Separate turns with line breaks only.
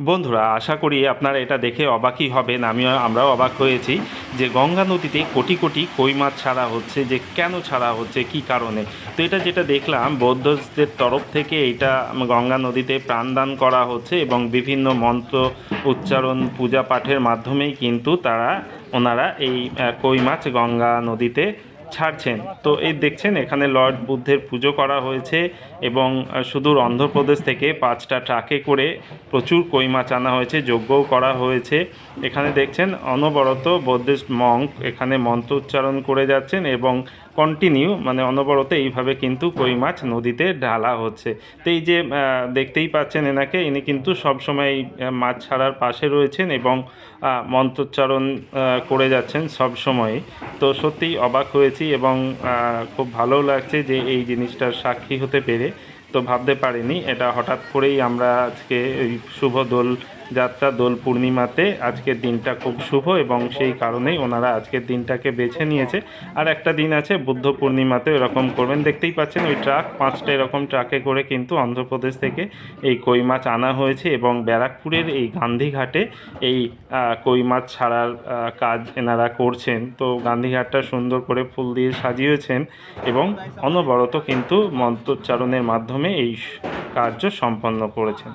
বন্ধুরা, আশা করি আপনারা এটা দেখে অবাকই হবেন। আমিও, আমরাও অবাক হয়েছি যে গঙ্গা নদীতে কোটি কোটি কই মাছ ছাড়া হচ্ছে, যে কেন ছাড়া হচ্ছে, কি কারণে? তো এটা যেটা দেখলাম, বৌদ্ধদের তরফ থেকে এটা গঙ্গা নদীতে প্রাণদান করা হচ্ছে এবং বিভিন্ন মন্ত্র উচ্চারণ, পূজা পাঠের মাধ্যমেই কিন্তু তারা, ওনারা এই কই মাছ গঙ্গা নদীতে ছাড়ছেন। তো এই দেখছেন এখানে লর্ড বুদ্ধের পুজো করা হয়েছে এবং সুদূর অন্ধ্রপ্রদেশ থেকে পাঁচটা ট্রাকে করে প্রচুর কই মাছ আনা হয়েছে যজ্ঞও করা হয়েছে। এখানে দেখছেন অনবরত বৌদ্ধিস্ট মঙ্ক এখানে মন্ত্র উচ্চারণ করে যাচ্ছেন এবং কন্টিনিউ মানে অনবরত এইভাবে কিন্তু কই মাছ নদীতে ঢালা হচ্ছে। তো এই যে দেখতেই পাচ্ছেন এনাকে ইনি কিন্তু সবসময় এই, মাছ ছাড়ার পাশে রয়েছেন এবং মন্ত্রোচ্চারণ করে যাচ্ছেন সব সময়। তো সত্যিই অবাক হয়েছি। এবং আহ, খুব ভালো লাগছে যে এই জিনিসটার সাক্ষী হতে পেরে। তো ভাবতে পারিনি এটা হঠাৎ করেই আমরা আজকে এই শুভ দোল যাত্রা দোল পূর্ণিমাতে আজকের দিনটা খুব শুভ এবং সেই কারণেই ওনারা আজকের দিনটাকে বেছে নিয়েছে। আর একটা দিন আছে, বুদ্ধ পূর্ণিমাতে এরকম করবেন। দেখতেই পাচ্ছেন ওই ট্রাক, পাঁচটা এরকম ট্রাকে করে কিন্তু অন্ধ্রপ্রদেশ থেকে এই কই মাছ আনা হয়েছে এবং ব্যারাকপুরের এই গান্ধীঘাটে এই কই মাছ ছাড়ার কাজ এনারা করছেন। তো গান্ধীঘাটটা সুন্দর করে ফুল দিয়ে সাজিয়েছেন এবং অনবরত কিন্তু মন্ত্রোচ্চারণের মাধ্যমে এই কার্য সম্পন্ন করেছেন।